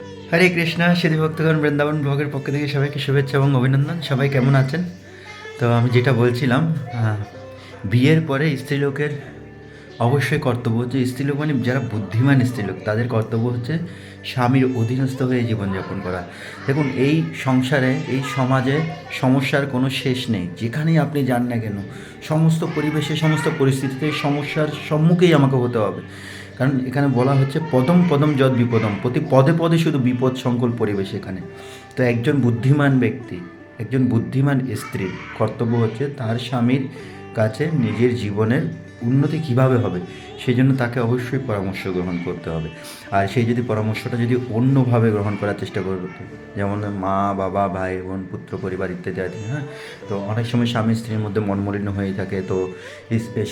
হরে কৃষ্ণা, শ্রী ভক্তগণ বৃন্দাবন ব্লগের পক্ষ থেকে সবাইকে শুভেচ্ছা এবং অভিনন্দন। সবাই কেমন আছেন? তো আমি যেটা বলছিলাম বিয়ের পরে স্ত্রীলোকের অবশ্যই কর্তব্য হচ্ছে, স্ত্রীলোক মানে যারা বুদ্ধিমান স্ত্রীলোক, তাদের কর্তব্য হচ্ছে স্বামীর অধীনস্থ হয়ে জীবনযাপন করা। দেখুন, এই সংসারে, এই সমাজে সমস্যার কোনো শেষ নেই। যেখানেই আপনি যান না কেন, সমস্ত পরিবেশে, সমস্ত পরিস্থিতিতে সমস্যার সম্মুখেই আমাকে হতে হবে। কারণ এখানে বলা হচ্ছে পদম পদম যদ বিপদম। প্রতি পদে পদে শুধু বিপদ সংকল পরিবেশ এখানে। তো একজন বুদ্ধিমান ব্যক্তি, একজন বুদ্ধিমান স্ত্রীর কর্তব্য হচ্ছে তার স্বামীর কাছে নিজের জীবনের উন্নতি কীভাবে হবে সেই জন্য তাকে অবশ্যই পরামর্শ গ্রহণ করতে হবে। আর সেই যদি পরামর্শটা যদি অন্যভাবে গ্রহণ করার চেষ্টা করবে, যেমন মা, বাবা, ভাই, বোন, পুত্র, পরিবার ইত্যাদি আছে হ্যাঁ? তো অনেক সময় স্বামী স্ত্রীর মধ্যে মনমলিন্য হয়ে থাকে, তো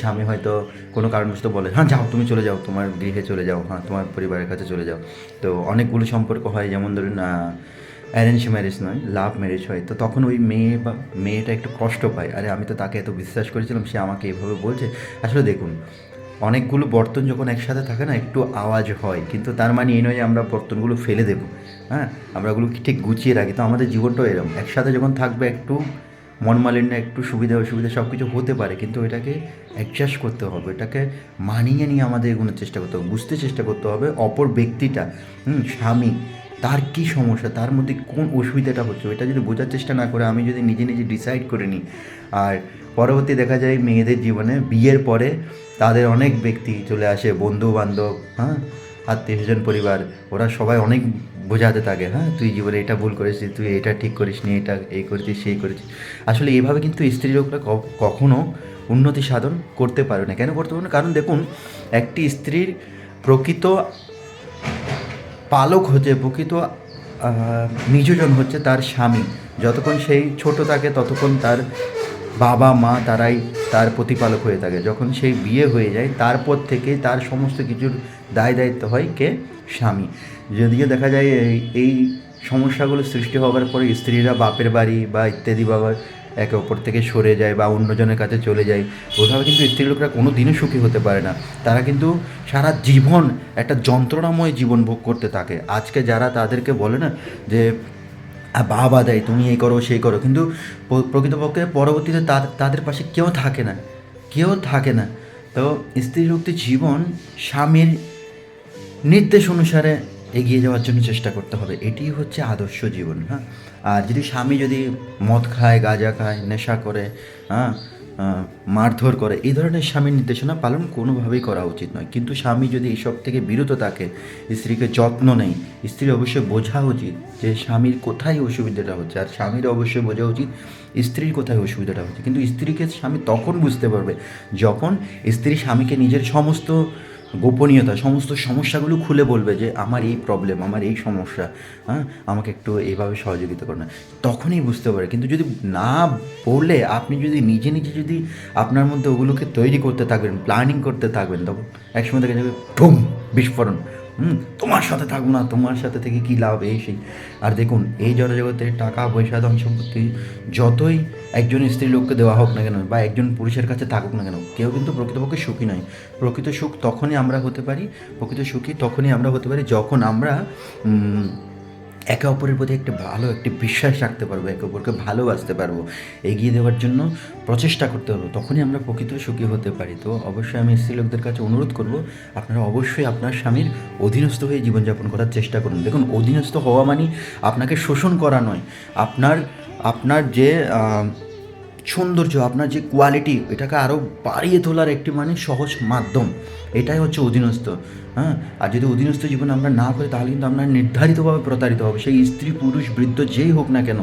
স্বামী হয়তো কোনো কারণবশত বলে হ্যাঁ যাও, তুমি চলে যাও, তোমার গৃহে চলে যাও হ্যাঁ তোমার পরিবারের কাছে চলে যাও। তো অনেকগুলো সম্পর্ক হয়, যেমন ধরুন অ্যারেঞ্জ ম্যারেজ নয়, লাভ ম্যারেজ হয়। তো তখন ওই মেয়ে বা মেয়েটা একটু কষ্ট পায়। আরে আমি তো তাকে এত বিশ্বাস করেছিলাম, সে আমাকে এভাবে বলছে। আসলে দেখুন, অনেকগুলো বর্তন যখন একসাথে থাকে না, একটু আওয়াজ হয়। কিন্তু তার মানে এই নয় যে আমরা বর্তনগুলো ফেলে দেবো। হ্যাঁ আমরা ওগুলো ঠিক গুছিয়ে রাখি। তো আমাদের জীবনটাও এরকম একসাথে যখন থাকবে, একটু মনমালিন্য, একটু সুবিধা অসুবিধা সব কিছু হতে পারে। কিন্তু এটাকে অ্যাডজাস্ট করতে হবে। এটাকে মানিয়ে নিয়ে আমাদের এগোনোর চেষ্টা করতে হবে। বুঝতে চেষ্টা করতে হবে অপর ব্যক্তিটা, হুম, স্বামী। তার কী সমস্যা? তার মধ্যে কোন অসুবিধাটা হচ্ছে? এটা যদি বোঝার চেষ্টা না করে, আমি যদি নিজে নিজে ডিসাইড করে নিই। আর পরবর্তী দেখা যায় মেয়েদের জীবনে বিয়ের পরে তাদের অনেক ব্যক্তি চলে আসে বন্ধু বান্ধব হ্যাঁ? আত্মীয় স্বজন পরিবার। ওরা সবাই অনেক বোঝাতে থাকে হ্যাঁ? তুই জীবনে এটা ভুল করেছিস, তুই এটা ঠিক করিস নি, এটা এই করেছিস, সেই করেছিস। আসলে এইভাবে কিন্তু স্ত্রী লোকরা ক- কখনো উন্নতি সাধন করতে পারে না। কেন করতে পারে না? কারণ দেখুন, একটি স্ত্রীর প্রকৃত পালক হচ্ছে প্রকৃত নিজজন হচ্ছে তার স্বামী। যতক্ষণ সেই ছোট থাকে, ততক্ষণ তার বাবা, মা তারাই তার প্রতিপালক হয়ে থাকে। যখন সেই বিয়ে হয়ে যায়, তারপর থেকে তার সমস্ত কিছুর দায় দায়িত্ব হয় কে? স্বামী। যদিও দেখা যায়, এই সমস্যাগুলো সৃষ্টি হওয়ার পরে স্ত্রীরা বাপের বাড়ি বা ইত্যাদি বাবা একে অপর থেকে সরে যায় বা অন্যজনের কাছে চলে যায়। ওইভাবে কিন্তু স্ত্রী লোকরা কোনো দিনও সুখী হতে পারে না। তারা কিন্তু সারা জীবন একটা যন্ত্রণাময় জীবন ভোগ করতে থাকে। আজকে যারা তাদেরকে বলে না যে বাবা দেয়, তুমি এই করো, সেই করো। কিন্তু প্রকৃতপক্ষে পরবর্তীতে তাদের পাশে কেউ থাকে না। কেউ থাকে না। তো স্ত্রী জীবন স্বামীর নির্দেশ অনুসারে এগিয়ে যাওয়ার জন্য চেষ্টা করতে হবে। এটি হচ্ছে আদর্শ জীবন হ্যাঁ? আর যদি স্বামী যদি মদ খায়, গাঁজা খায়, নেশা করে হ্যাঁ মারধর করে, এই ধরনের স্বামীর নির্দেশনা পালন কোনোভাবেই করা উচিত নয়। কিন্তু স্বামী যদি এসব থেকে বিরত থাকে, স্ত্রীকে যত্ন নেই স্ত্রীর অবশ্যই বোঝা উচিত যে স্বামীর কোথায় অসুবিধাটা হচ্ছে। আর স্বামীর অবশ্যই বোঝা উচিত স্ত্রীর কোথায় অসুবিধাটা হচ্ছে। কিন্তু স্ত্রীকে স্বামী তখন বুঝতে পারবে যখন স্ত্রী স্বামীকে নিজের সমস্ত গোপনীয়তা, সমস্ত সমস্যাগুলো খুলে বলবে যে, আমার এই প্রবলেম আমার এই সমস্যা হ্যাঁ? আমাকে একটু এইভাবে সহযোগিতা করে না। তখনই বুঝতে পারে কিন্তু যদি না বলে, আপনি যদি নিজে নিজে যদি আপনার মধ্যে ওগুলোকে তৈরি করতে থাকবেন প্ল্যানিং করতে থাকবেন, তখন একসময় দেখা যাবে, ঠুম, বিস্ফোরণ। হুম, তোমার সাথে থাকব না, তোমার সাথে থেকে কী লাভ? এই সেই। আর দেখুন, এই জড়জগতে টাকা, পয়সা, ধন সম্পত্তি যতই একজন স্ত্রী লোককে দেওয়া হোক না কেন বা একজন পুরুষের কাছে থাকুক না কেন, কেউ কিন্তু প্রকৃতপক্ষে সুখী নয়। প্রকৃত সুখ তখনই আমরা হতে পারি, প্রকৃত সুখী তখনই আমরা হতে পারি যখন আমরা একে অপরের প্রতি একটা ভালো, একটি বিশ্বাস রাখতে পারব, একে অপরকে ভালোবাসতে পারব, এগিয়ে দেওয়ার জন্য প্রচেষ্টা করতে পারব তখনই আমরা প্রকৃত সুখী হতে পারি। তো অবশ্যই আমি স্ত্রী লোকদের কাছে অনুরোধ করব, আপনারা অবশ্যই আপনার স্বামীর অধীনস্থ হয়ে জীবনযাপন করার চেষ্টা করুন। দেখুন, অধীনস্থ হওয়া মানে আপনাকে শোষণ করা নয়। আপনার আপনার যে সৌন্দর্য, আপনার যে কোয়ালিটি এটাকে আরও বাড়িয়ে তোলার একটি মানে সহজ মাধ্যম। এটাই হচ্ছে অধীনস্থ হ্যাঁ? আর যদি অধীনস্থ জীবন আমরা না করি, তাহলে কিন্তু আমরা নির্ধারিতভাবে প্রতারিত হবে। সেই স্ত্রী, পুরুষ, বৃদ্ধ যেই হোক না কেন,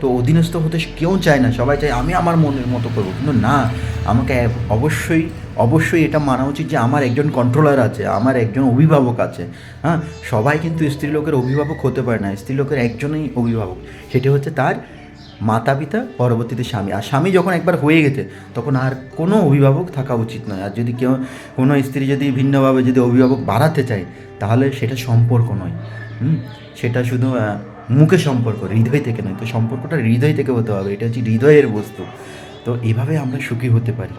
তো অধীনস্থ হতে কেউ চায় না। সবাই চায়, আমি আমার মনের মতো করব। কিন্তু না, আমাকে অবশ্যই অবশ্যই এটা মানা উচিত যে আমার একজন কন্ট্রোলার আছে, আমার একজন অভিভাবক আছে হ্যাঁ? সবাই কিন্তু স্ত্রী লোকের অভিভাবক হতে পারে না। স্ত্রী লোকের একজনই অভিভাবক। সেটি হচ্ছে তার মাতা পিতা পরবর্তীতে স্বামী। আর স্বামী যখন একবার হয়ে গেছে, তখন আর কোনো অভিভাবক থাকা উচিত নয়। আর যদি কেউ, কোনো স্ত্রী যদি ভিন্নভাবে যদি অভিভাবক বাড়াতে চায়, তাহলে সেটা সম্পর্ক নয়। হুম? সেটা শুধু মুখে সম্পর্ক, হৃদয় থেকে নয়। তো সম্পর্কটা হৃদয় থেকে হতে হবে। এটা হচ্ছে হৃদয়ের বস্তু। তো এভাবে আমরা সুখী হতে পারি।